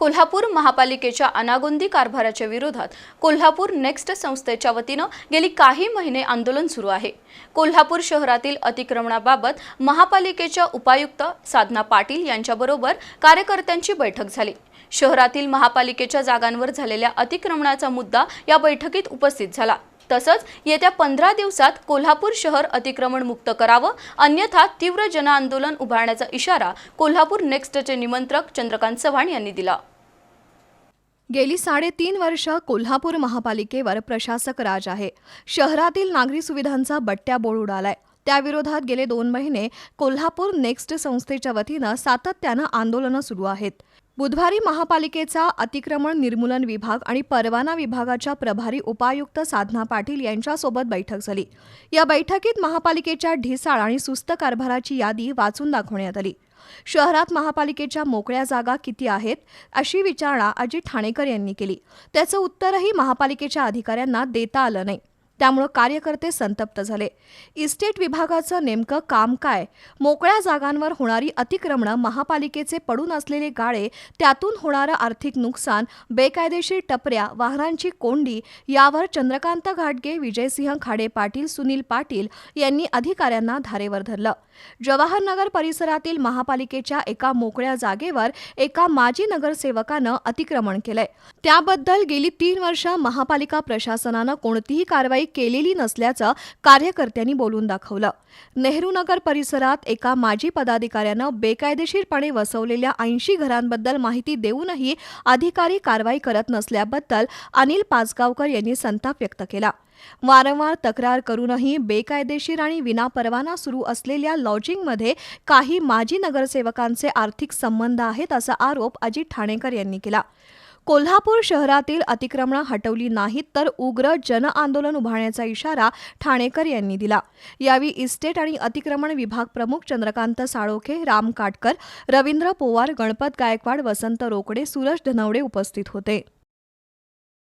कोल्हापूर महापालिकेच्या अनागोंदी कारभाराच्या विरोधात कोल्हापूर नेक्स्ट संस्थेच्या वतीनं गेली काही महिने आंदोलन सुरू आहे. कोल्हापूर शहरातील अतिक्रमणाबाबत महापालिकेच्या उपायुक्त साधना पाटील यांच्याबरोबर कार्यकर्त्यांची बैठक झाली. शहरातील महापालिकेच्या जागांवर झालेल्या अतिक्रमणाचा मुद्दा या बैठकीत उपस्थित झाला. तसंच येत्या पंधरा दिवसात कोल्हापूर शहर अतिक्रमण मुक्त करावं अन्यथा तीव्र जनआंदोलन उभारण्याचा इशारा कोल्हापूर नेक्स्टचे निमंत्रक चंद्रकांत चव्हाण यांनी दिला. गेली साडेतीन वर्ष कोल्हापूर महापालिकेवर प्रशासक राज आहे. शहरातील नागरी सुविधांचा बट्ट्या बोळ उडालाय. त्याविरोधात गेले दोन महिने कोल्हापूर नेक्स्ट संस्थेच्या वतीनं सातत्यानं आंदोलनं सुरू आहेत. बुधवारी महापालिकेचा अतिक्रमण निर्मूलन विभाग आणि परवाना विभागाच्या प्रभारी उपायुक्त साधना पाटील यांच्यासोबत बैठक झाली. या बैठकीत महापालिकेच्या ढिसाळ आणि सुस्त कारभाराची यादी वाचून दाखवण्यात आली. शहरात महापालिकेच्या मोकळ्या जागा किती आहेत अशी विचारणा अजित ठाणेकर यांनी केली. त्याचं उत्तरही महापालिकेच्या अधिकाऱ्यांना देता आलं नाही. त्यामुळं कार्यकर्ते संतप्त झाले. इस्टेट विभागाचं नेमकं काम काय? मोकळ्या जागांवर होणारी अतिक्रमणं महापालिकेचे पडून असलेले गाळे त्यातून होणारं आर्थिक नुकसान बेकायदेशीर टपऱ्या वाहनांची कोंडी यावर चंद्रकांत घाटगे विजयसिंह खाडे पाटील सुनील पाटील यांनी अधिकाऱ्यांना धारेवर धरलं. जवाहरनगर परिसरातील महापालिकेच्या एका मोकळ्या जागेवर एका माजी नगरसेवकानं अतिक्रमण केलंय. त्याबद्दल गेली तीन वर्ष महापालिका प्रशासनानं कोणतीही कारवाई केलेली नसल्याचं कार्यकर्त्यांनी बोलून दाखवलं. नेहरू नगर परिसरात एका माजी पदाधिकाऱ्यानं बेकायदेशीरपणे वसवलेल्या ऐंशी घरांबद्दल माहिती देऊनही अधिकारी कारवाई करत नसल्याबद्दल अनिल पाचगावकर यांनी संताप व्यक्त केला. वारंवार तक्रार करूनही बेकायदेशीर आणि विनापरवाना सुरू असलेल्या लॉजिंगमध्ये काही माजी नगरसेवकांचे आर्थिक संबंध आहेत असा आरोप अजित ठाणेकर यांनी केला. कोल्हापूर शहरातील अतिक्रमणं हटवली नाहीत तर उग्र जनआंदोलन उभारण्याचा इशारा ठाणेकर यांनी दिला. यावेळी इस्टेट आणि अतिक्रमण विभाग प्रमुख चंद्रकांत साळोखे राम काटकर रवींद्र पोवार गणपत गायकवाड वसंत रोकडे सुरज धनवडे उपस्थित होते.